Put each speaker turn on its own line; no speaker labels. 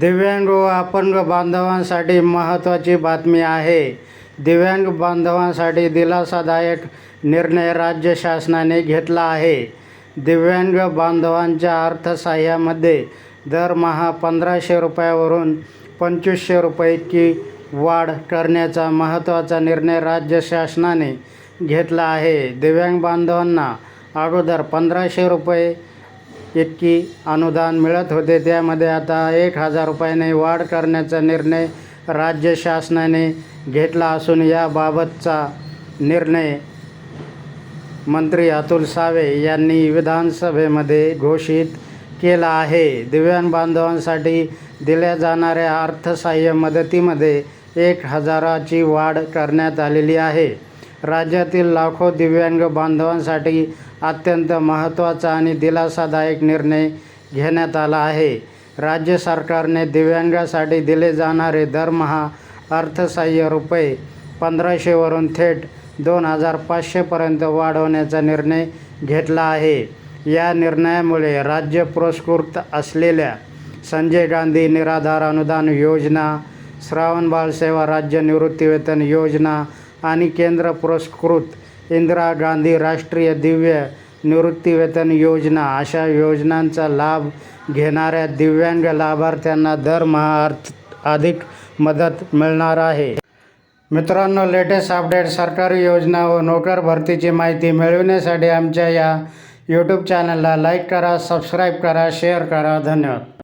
दिव्यांग व अपंग बांधवांसाठी महत्त्वाची बातमी आहे. दिव्यांग बांधवांसाठी दिलासादायक निर्णय राज्य शासनाने घेतला आहे. दिव्यांग बांधवांच्या अर्थसहाय्यामध्ये दरमहा पंधराशे रुपयावरून पंचवीसशे रुपये इतकी वाढ करण्याचा महत्त्वाचा निर्णय राज्य शासनाने घेतला आहे. दिव्यांग बांधवांना अगोदर पंधराशे रुपये इतकी अनुदान मिळत होते. त्यामध्ये आता एक हजार रुपयाने वाढ करण्याचा निर्णय राज्य शासनाने घेतला असून याबाबतचा निर्णय मंत्री अतुल सावे यांनी विधानसभेमध्ये घोषित केला आहे. दिव्यांग बांधवांसाठी दिल्या जाणाऱ्या अर्थसहाय्य मदतीमध्ये एक हजाराची वाढ करण्यात आलेली आहे. राज्यातील लाखो दिव्यांग बांधवांसाठी अत्यंत महत्त्वाचा आणि दिलासादायक निर्णय घेण्यात आला आहे. राज्य सरकारने दिव्यांगासाठी दिले जाणारे दरमहा अर्थसहाय्य रुपये पंधराशेवरून थेट दोन हजार पाचशेपर्यंत वाढवण्याचा निर्णय घेतला आहे. या निर्णयामुळे राज्य पुरस्कृत असलेल्या संजय गांधी निराधार अनुदान योजना श्रावणबाळ सेवा राज्य निवृत्तीवेतन योजना आणि केंद्र पुरस्कृत इंदिरा गांधी राष्ट्रीय दिव्य निवृत्तीवेतन योजना अशा योजनांचा लाभ घेणाऱ्या दिव्यांग लाभार्थ्यांना दरमहा अर्थ अधिक मदत मिळणार आहे. मित्रांनो लेटेस्ट अपडेट सरकारी योजना व नोकर भरतीची माहिती मिळविण्यासाठी आमच्या या यूट्यूब चॅनलला लाईक करा सबस्क्राईब करा शेअर करा. धन्यवाद.